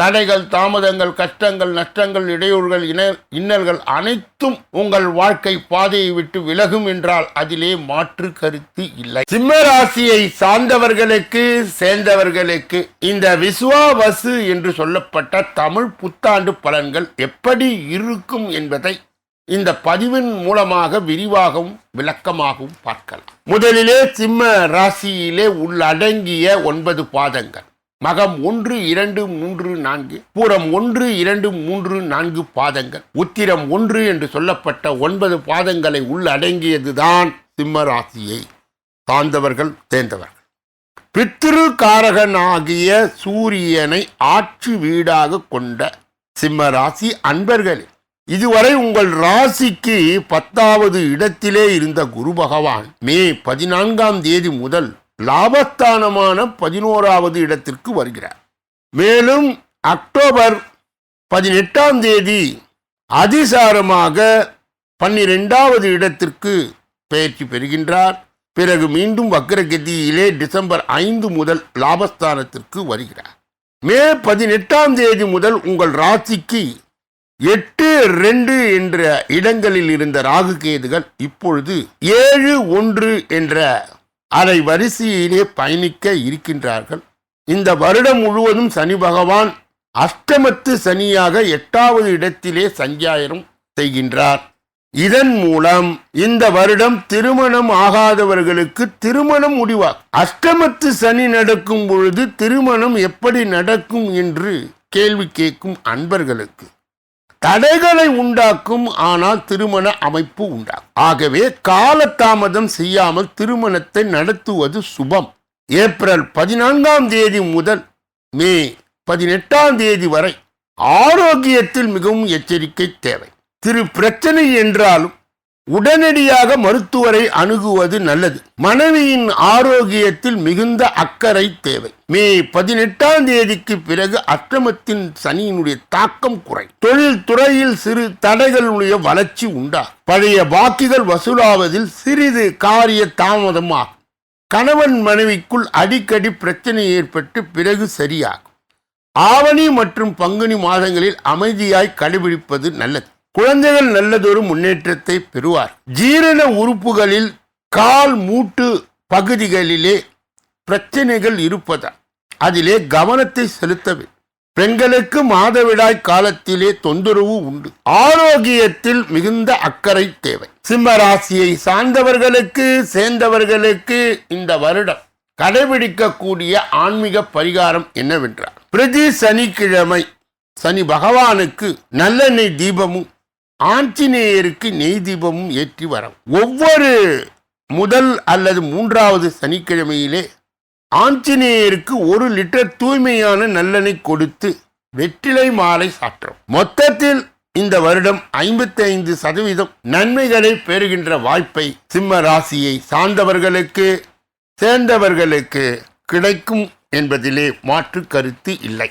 தடைகள் தாமதங்கள் கஷ்டங்கள் நஷ்டங்கள் இடையூறுகள் இன இன்னல்கள் அனைத்தும் உங்கள் வாழ்க்கை பாதையை விட்டு விலகும் என்றால் அதிலே மாற்று கருத்து இல்லை. சிம்ம ராசியை சார்ந்தவர்களுக்கு சேர்ந்தவர்களுக்கு இந்த விஸ்வாவசு என்று சொல்லப்பட்ட தமிழ் புத்தாண்டு பலன்கள் எப்படி இருக்கும் என்பதை இந்த பதிவின் மூலமாக விரிவாகவும் விளக்கமாகவும் பார்க்கலாம். முதலிலே சிம்ம ராசியிலே உள்ளடங்கிய ஒன்பது பாதங்கள். மகம் ஒன்று இரண்டு மூன்று நான்கு. பூரம் ஒன்று இரண்டு மூன்று நான்கு பாதங்கள். உத்திரம் ஒன்று என்று சொல்லப்பட்ட ஒன்பது பாதங்களை உள்ளடங்கியதுதான் சிம்ம ராசியை சார்ந்தவர்கள் தேர்ந்தவர்கள். பித்திருக்காரகனாகிய காரகனாகிய சூரியனை ஆட்சி வீடாக கொண்ட சிம்ம ராசி அன்பர்களே இதுவரை உங்கள் ராசிக்கு பத்தாவது இடத்திலே இருந்த குரு பகவான் மே பதினான்காம் தேதி முதல் லாபஸ்தானமான பதினோராவது இடத்திற்கு வருகிறார். மேலும் அக்டோபர் பதினெட்டாம் தேதி அதிசாரமாக பன்னிரெண்டாவது இடத்திற்கு பயிற்சி பெறுகின்றார். பிறகு மீண்டும் வக்ரகதியிலே டிசம்பர் ஐந்து முதல் லாபஸ்தானத்திற்கு வருகிறார். மே பதினெட்டாம் தேதி முதல் உங்கள் ராசிக்கு எட்டு ரெண்டு என்ற இடங்களில் இருந்த ராகு கேதுகள் இப்பொழுது ஏழு ஒன்று என்ற அதை வரிசையிலே பயணிக்க இருக்கின்றார்கள். இந்த வருடம் முழுவதும் சனி பகவான் அஷ்டமத்து சனியாக எட்டாவது இடத்திலே சஞ்சாயிரம் செய்கின்றார். இதன் மூலம் இந்த வருடம் திருமணம் ஆகாதவர்களுக்கு திருமணம் முடிவாகும். அஷ்டமத்து சனி நடக்கும் பொழுது திருமணம் எப்படி நடக்கும் என்று கேள்வி கேட்கும் அன்பர்களுக்கு தடைகளை உண்டாக்கும் ஆனால் திருமண அமைப்பு உண்டாகும் ஆகவே காலதாமதம் செய்யாமல் திருமணத்தை நடத்துவது சுபம். ஏப்ரல் பதினான்காம் தேதி முதல் மே பதினெட்டாம் தேதி வரை ஆரோக்கியத்தில் மிகவும் எச்சரிக்கை தேவை. திரு பிரச்சனை என்றாலும் உடனடியாக மருத்துவரை அணுகுவது நல்லது. மனைவியின் ஆரோக்கியத்தில் மிகுந்த அக்கறை தேவை. மே பதினெட்டாம் தேதிக்கு பிறகு அஷ்டமத்தின் சனியினுடைய தாக்கம் குறை தொழில் துறையில் சிறு தடைகளுடைய வளர்ச்சி உண்டா பழைய பாக்கிகள் வசூலாவதில் சிறிது காரிய தாமதமாகும். கணவன் மனைவிக்குள் அடிக்கடி பிரச்சனை ஏற்பட்டு பிறகு சரியாகும். ஆவணி மற்றும் பங்குனி மாதங்களில் அமைதியாய் கடைபிடிப்பது நல்லது. குழந்தைகள் நல்லதொரு முன்னேற்றத்தை பெறுவார். ஜீரண உறுப்புகளில் கால் மூட்டு பகுதிகளிலே பிரச்சனைகள் இருப்பதால் அதிலே கவனத்தை செலுத்தவே பெண்களுக்கு மாதவிடாய் காலத்திலே தொந்தரவு உண்டு. ஆரோக்கியத்தில் மிகுந்த அக்கறை தேவை. சிம்ம ராசியை சார்ந்தவர்களுக்கு சேர்ந்தவர்களுக்கு இந்த வருடம் கடைபிடிக்கக்கூடிய ஆன்மீக பரிகாரம் என்னவென்றால் பிரதி சனிக்கிழமை சனி பகவானுக்கு நல்லெண்ணெய் தீபமும் ஆஞ்சநேயருக்கு நெய் தீபமும் ஏற்றி வரும். ஒவ்வொரு முதல் அல்லது மூன்றாவது சனிக்கிழமையிலே ஆஞ்சநேயருக்கு ஒரு லிட்டர் தூய்மையான நல்லெண்ணெய் கொடுத்து வெற்றிலை மாலை சாற்றும். மொத்தத்தில் இந்த வருடம் ஐம்பத்தி ஐந்து சதவீதம் நன்மைகளை பெறுகின்ற வாய்ப்பை சிம்ம ராசியை சார்ந்தவர்களுக்கு சேர்ந்தவர்களுக்கு கிடைக்கும் என்பதிலே மாற்று கருத்து இல்லை.